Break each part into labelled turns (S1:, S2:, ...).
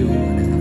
S1: you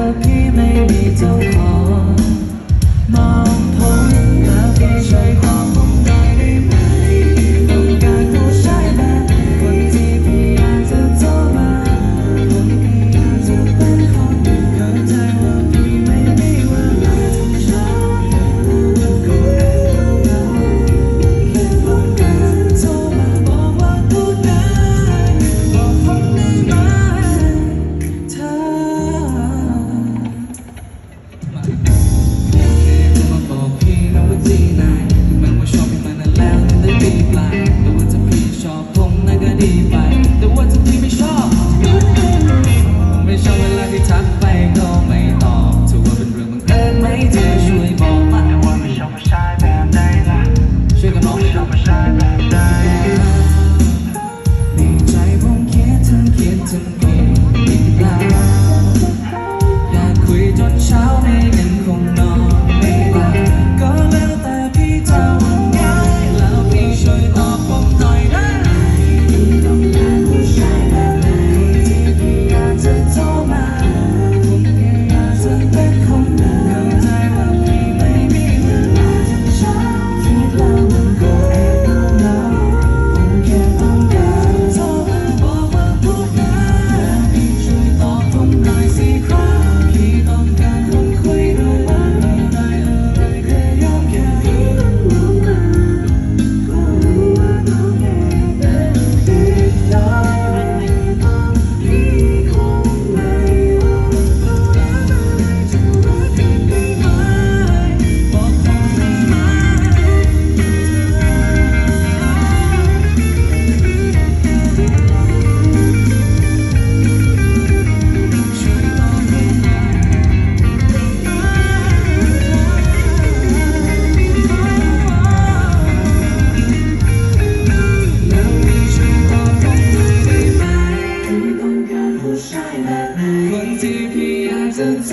S1: 的疲惫你走好。сам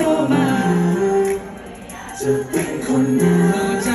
S1: เข้ามา
S2: จะเป็นคนหน้าใจ